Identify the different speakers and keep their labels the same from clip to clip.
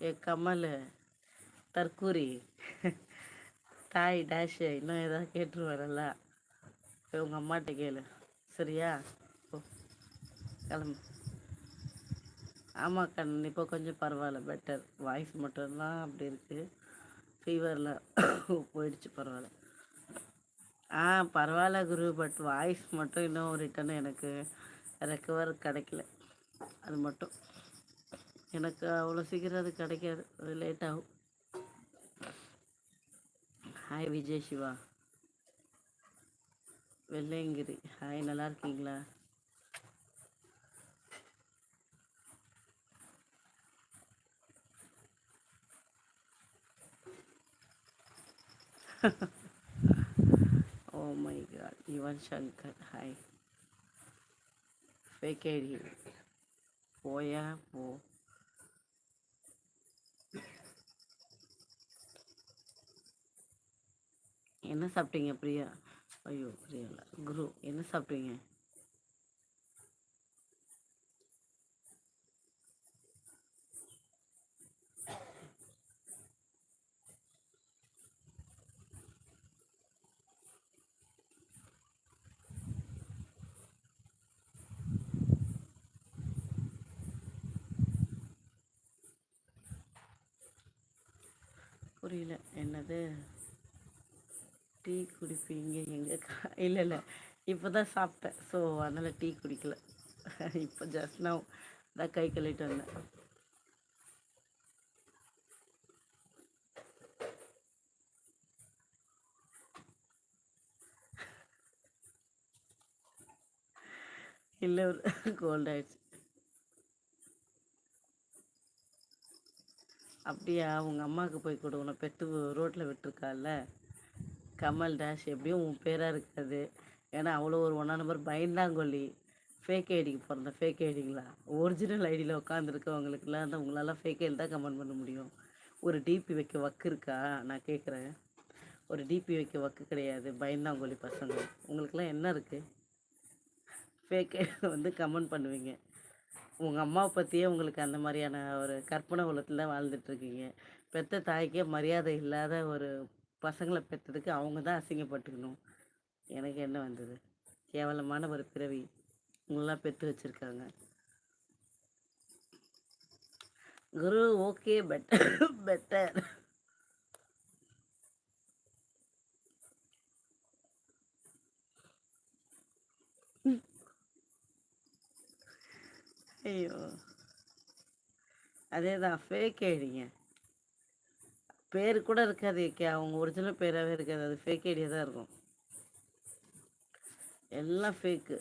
Speaker 1: கமல் தற்கூரி தாய் டேஷ் இன்னும் ஏதாவது கேட்டுருவாரல்ல? போய் உங்கள் அம்மாட்ட கேளு. சரியா? ஓ கிளம்பு. ஆமாம் கண் இப்போ கொஞ்சம் பரவாயில்ல பெட்டர் வாய்ஸ் மட்டும்தான் அப்படி இருக்குது ஃபீவரில் போயிடுச்சு பரவாயில்ல. ஆ பரவாயில்ல குரு பட் வாய்ஸ் மட்டும் இன்னும் ரிட்டன் எனக்கு ரெக்கவர் கிடைக்கல. அது மட்டும். எனக்கு அவ்வளோ சீக்கிரம் அது கிடைக்காது. அது லேட் ஆகும். ஹாய் விஜய் சிவா. வெள்ளையங்கிரி. ஹாய் நல்லா இருக்கீங்களா? ஓ my God Yuvan Shankar hi fake ID போயா போ என்ன சாப்பிட்டீங்க பிரியா? ஐயோ பிரியா குரு என்ன சாப்பிட்டீங்க? புரியல. என்னது? டீ குடிப்பீங்க எங்கே இல்லை இல்லை. இப்போ தான் சாப்பிட்டேன். ஸோ அதனால் டீ குடிக்கல. இப்போ ஜஸ்ட் நான் தான் கை கழுவிட்டு வந்தேன். இல்லை ஒரு கோல்ட் ஆயிடுச்சு. அப்படியா? உங்கள் அம்மாவுக்கு போய் கொடு. உன்னை பெற்று ரோட்டில் விட்டுருக்கால கமல் டேஷ் எப்படியும் உன் பேராக இருக்காது ஏன்னா அவ்வளோ ஒரு ஒன்றா நம்பர் பயந்தாங்கொல்லி. ஃபேக் ஐடிக்கு பிறந்த ஃபேக் ஐடிங்களா ஒரிஜினல் ஐடியில் உட்காந்துருக்கவங்களுக்குலாம் தான் உங்களால் ஃபேக் ஐடி தான் கமெண்ட் பண்ண முடியும். ஒரு டிபி வைக்க வக்கு இருக்கா? நான் கேட்குறேன். ஒரு டிபி வைக்க வக்கு கிடையாது. பயந்தாங்கொல்லி பசங்க. உங்களுக்குலாம் என்ன இருக்குது ஃபேக் வந்து கமெண்ட் பண்ணுவீங்க. உங்கள் அம்மாவை பற்றியே உங்களுக்கு அந்த மாதிரியான ஒரு கற்பனை உலகத்தில் தான் வாழ்ந்துட்டுருக்கீங்க பெற்ற தாய்க்கே மரியாதை இல்லாத ஒரு பசங்களை பெற்றதுக்கு அவங்க தான் அசிங்கப்பட்டுக்கணும். எனக்கு என்ன வந்தது? கேவலமான ஒரு பிறவி உங்களெலாம் பெற்று வச்சுருக்காங்க. குரு ஓகே பெட்டர் பெட்டர் ஐயோ. அதே தான் ஃபேக் ஐடிங்க பேர் கூட இருக்காது கே அவங்க ஒரிஜினல் பேராகவே இருக்காது. அது ஃபேக் ஐடியா தான் இருக்கும். எல்லாம் ஃபேக்கு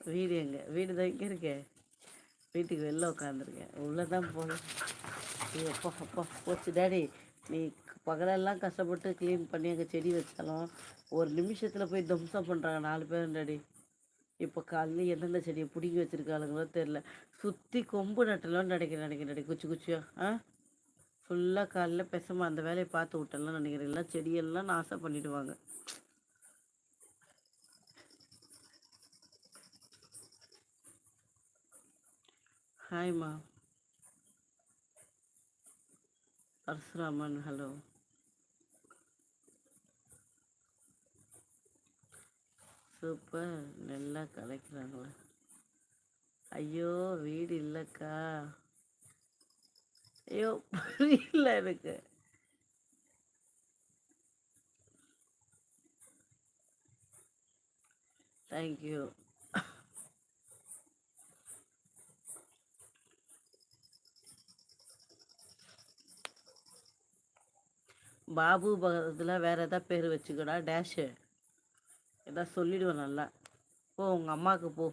Speaker 1: வீடு எங்க? வீடு தான் இங்கே இருக்கே. வீட்டுக்கு வெளில உட்காந்துருக்கேன் உள்ளே தான் போகணும் அப்பா அப்பா. போச்சு. டேடி நீ பகலெல்லாம் கஷ்டப்பட்டு க்ளீன் பண்ணி அங்கே செடி வச்சாலும் ஒரு நிமிஷத்தில் போய் தம்சம் பண்ணுறாங்க நாலு பேரும் டேடி. இப்போ காலையில் எந்தெந்த செடியை பிடிங்கி வச்சுருக்காளுங்களோ தெரில சுற்றி கொம்பு நட்டலாம்னு நினைக்கிறேன் நினைக்கிறேன் நினைக்க குச்சி குச்சியா? ஆ? ஃபுல்லாக காலையில் பெசமாக அந்த வேலையை பார்த்து விட்டலாம் நினைக்கிறேன். எல்லாம் செடியெல்லாம் நாசம் பண்ணிவிடுவாங்க ஹாய்மா பரசுராமன் ஹலோ சூப்பர் நல்லா கலைக்கிறாங்களா? ஐயோ வீடு இல்லைக்கா. ஐயோ புரியல எனக்கு. தேங்க்யூ பாபு பகத்தில் வேறு எதாவது பேர் வச்சுக்கடா டேஷு ஏதாவது சொல்லிவிடுவேன் நல்லா. போ உங்கள் அம்மாவுக்கு போ.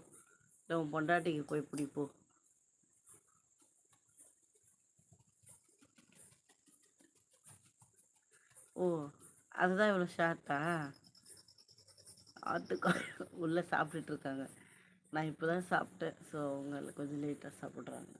Speaker 1: இல்லை உன் பொண்டாட்டிக்கு போய் பிடி போ. ஓ அதுதான் இவ்வளோ ஷார்ட்டா ஆத்துக்கா உள்ளே சாப்பிட்டுட்டு இருக்காங்க. நான் இப்போ தான் சாப்பிட்டேன். ஸோ அவங்கள கொஞ்சம் லேட்டாக சாப்பிட்றாங்க.